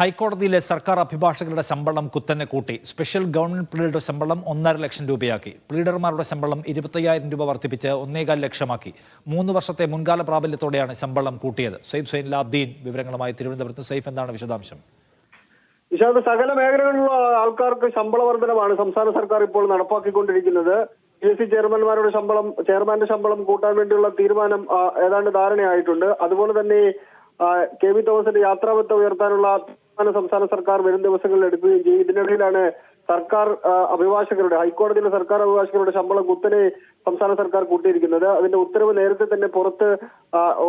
ഹൈക്കോടതിയിലെ സർക്കാർ അഭിഭാഷകരുടെ ശമ്പളം കുത്തനെ കൂട്ടി. സ്പെഷ്യൽ ഗവൺമെന്റ് പ്ലീഡറുടെ ശമ്പളം ഒന്നര ലക്ഷം രൂപയാക്കി. പ്ലീഡർമാരുടെ ശമ്പളം ഇരുപത്തയ്യായിരം രൂപ വർദ്ധിപ്പിച്ച് ഒന്നേകാൽ ലക്ഷമാക്കി. മൂന്ന് വർഷത്തെ മുൻകാല പ്രാബല്യത്തോടെയാണ് ശമ്പളം കൂട്ടിയത്. സൈഫ് സൈൻ ലാബ്ദീൻ വിവരങ്ങളുമായി തിരുവനന്തപുരത്ത് സൈഫ് എന്താണ് വിശദാംശം? വിശാദ സകല മേഖലകളിലുള്ള ആൾക്കാർക്ക് ശമ്പള വർധനമാണ് സംസ്ഥാന സർക്കാർ ഇപ്പോൾ നടപ്പാക്കിക്കൊണ്ടിരിക്കുന്നത്. പി എസ് സി ചെയർമാൻമാരുടെ ശമ്പളം ചെയർമാന്റെ ശമ്പളം കൂട്ടാൻ വേണ്ടിയുള്ള തീരുമാനം ഏതാണ്ട് ധാരണയായിട്ടുണ്ട്. അതുപോലെ തന്നെ കെ വി തോമസിന്റെ യാത്രാബത്ത ഉയർത്താനുള്ള സംസ്ഥാന സർക്കാർ വരും ദിവസങ്ങളിൽ എടുക്കുകയും ചെയ്യും. ഇതിനിടയിലാണ് സർക്കാർ അഭിഭാഷകരുടെ ഹൈക്കോടതിയിലെ സർക്കാർ അഭിഭാഷകരുടെ ശമ്പളം കുത്തനെ സംസ്ഥാന സർക്കാർ കൂട്ടിയിരിക്കുന്നത്. അതിന്റെ ഉത്തരവ് നേരത്തെ തന്നെ പുറത്ത്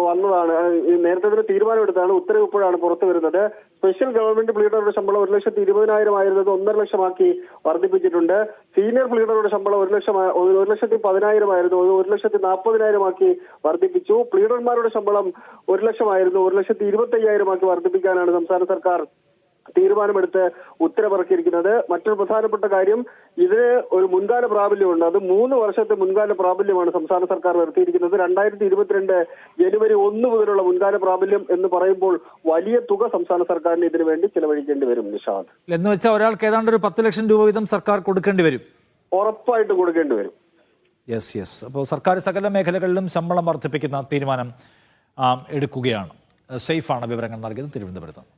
വന്നതാണ്. നേരത്തെ തന്നെ തീരുമാനമെടുത്താണ്. ഉത്തരവ് ഇപ്പോഴാണ് പുറത്തു വരുന്നത്. സ്പെഷ്യൽ ഗവൺമെന്റ് പ്ലീഡറുടെ ശമ്പളം ഒരു ലക്ഷത്തി ഇരുപതിനായിരം ആയിരുന്നത് ഒന്നര ലക്ഷമാക്കി വർദ്ധിപ്പിച്ചിട്ടുണ്ട്. സീനിയർ പ്ലീഡറുടെ ശമ്പളം ഒരു ലക്ഷം ഒരു ലക്ഷത്തി പതിനായിരം ആയിരുന്നു ഒരു ലക്ഷത്തി നാൽപ്പതിനായിരം ആക്കി വർദ്ധിപ്പിച്ചു. പ്ലീഡർമാരുടെ ശമ്പളം ഒരു ലക്ഷമായിരുന്നു. ഒരു ലക്ഷത്തി ഇരുപത്തി അയ്യായിരമാക്കി വർദ്ധിപ്പിക്കാനാണ് സംസ്ഥാന സർക്കാർ തീരുമാനമെടുത്ത് ഉത്തരവിറക്കിയിരിക്കുന്നത്. മറ്റൊരു പ്രധാനപ്പെട്ട കാര്യം ഇതിന് ഒരു മുൻകാല പ്രാബല്യമുണ്ട്. അത് മൂന്ന് വർഷത്തെ മുൻകാല പ്രാബല്യമാണ് സംസ്ഥാന സർക്കാർ വരുത്തിയിരിക്കുന്നത്. രണ്ടായിരത്തി ഇരുപത്തിരണ്ട് ജനുവരി ഒന്ന് മുതലുള്ള മുൻകാല പ്രാബല്യം എന്ന് പറയുമ്പോൾ വലിയ തുക സംസ്ഥാന സർക്കാരിന് ഇതിനു വേണ്ടി ചെലവഴിക്കേണ്ടി വരും നിഷാദ്. എന്ന് വെച്ചാൽ ഒരാൾക്ക് ഏതാണ്ട് ഒരു പത്ത് ലക്ഷം രൂപ വീതം സർക്കാർ കൊടുക്കേണ്ടി വരും. ഉറപ്പായിട്ട് കൊടുക്കേണ്ടി വരും. യെസ് യെസ് അപ്പോൾ സർക്കാർ സകല മേഖലകളിലും ശമ്പളം വർദ്ധിപ്പിക്കുന്ന തീരുമാനം എടുക്കുകയാണ്. സേഫാണ് വിവരങ്ങൾ നൽകിയത് തിരുവനന്തപുരത്ത്.